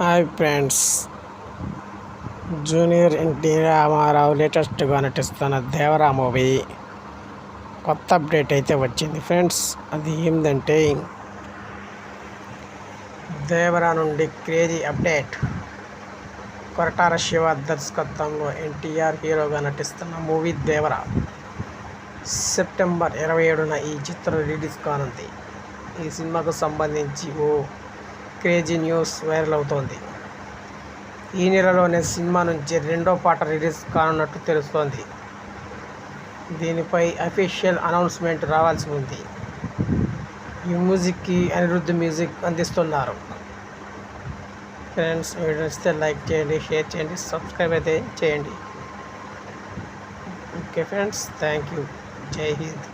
Hi friends junior N T Rama Rao లేటెస్ట్గా నటిస్తున్న Devara movie కొత్త అప్డేట్ అయితే వచ్చింది. ఫ్రెండ్స్ అది ఏంటంటే దేవరా నుండి క్రేజీ అప్డేట్ కొరటార శివ దర్శకత్వంలో ఎన్టీఆర్ హీరోగా నటిస్తున్న మూవీ దేవరా. సెప్టెంబర్ ఇరవై ఏడున ఈ చిత్రం రిలీజ్ కానుంది. ఈ సినిమాకు సంబంధించి ఓ క్రేజీ న్యూస్ వైరల్ అవుతోంది. ఈ నెలలోనే సినిమా నుంచి రెండో పాట రిలీజ్ కానున్నట్టు తెలుస్తోంది. దీనిపై అఫీషియల్ అనౌన్స్మెంట్ రావాల్సి ఉంది. ఈ మ్యూజిక్కి అనిరుద్ధ్ మ్యూజిక్ అందిస్తున్నారు. ఫ్రెండ్స్ వీడియో నచ్చితే లైక్ చేయండి షేర్ చేయండి సబ్స్క్రైబ్ అయితే చేయండి. Okay friends thank you. Jai Hind.